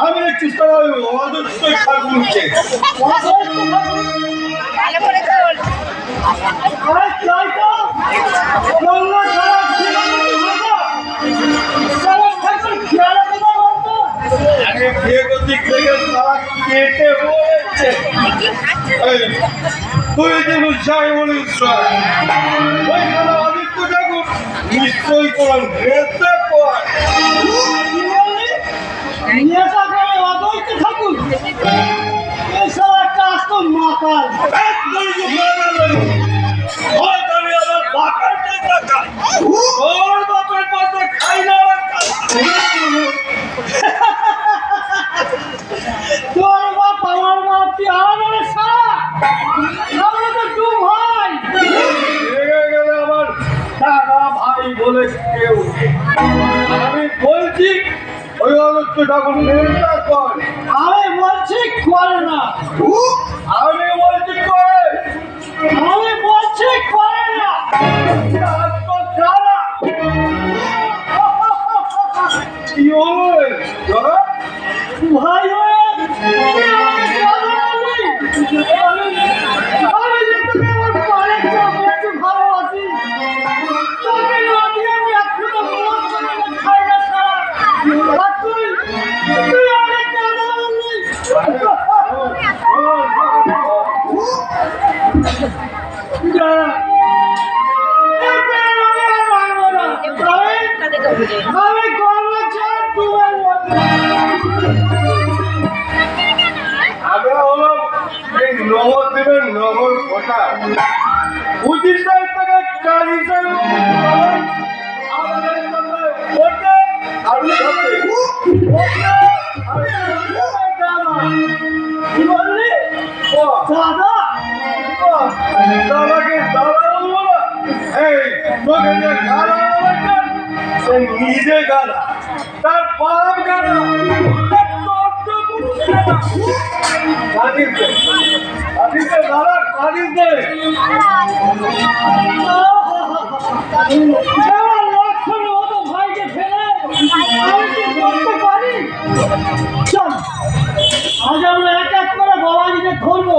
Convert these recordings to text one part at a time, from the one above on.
আমি একটু কেটে বলেছে এই তুই যে বুঝাই বলিস ওই ঠাকুর নিশ্চয়ই কোরআন গ্রেফতার কর নেশা করে অবৈধ থাকুন এসব একটা আস্ত মাতাল একদম ওই আমি আমার বাপের টাকা ওর বাপের পয়সা খাই না বলে কেউ আমি বলছি ওই অনন্ত ঠাকুর কর। আমি বলছি করে না। আমি বলছি কর। আমি বলছি করে না। কি হলো? ভাই আমরা হলাম এই নবদ্বীপের নগর কোটা পঁচিশ তারিখ থেকে চার হিসেবে আমাদের আর না এই তোকে যে নিজে তার বাপ গালা। তার না। কাঁদিস দে। কাঁদিস দে আমি আজ আমরা এক এক করে বাবাজিকে ধরবো।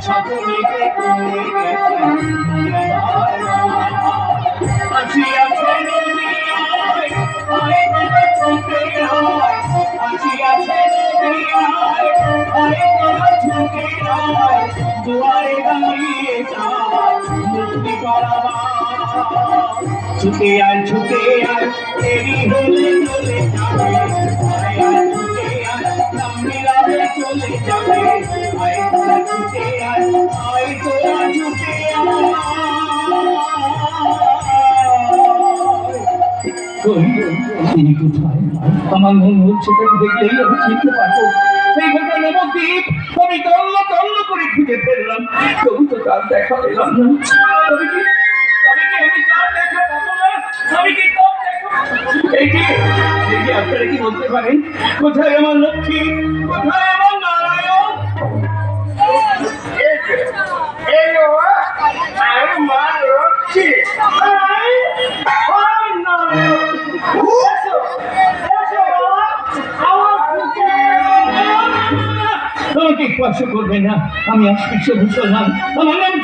সকলে বলে গেছে আসিয়াছে নদীয়ায় আয় ছুটে আয় তোরা ছুটে আয় দেরি হলে চলে যাবে তিনি কোথায়? আমার মন হচ্ছে তাকে দেখলেই আমি চিনতে পারব। পারেন? কোথায় আমার লক্ষ্মী? কোথায় স্পর্শ করবে না। আমি অস্পৃশ্য মুসলমান আমার নাম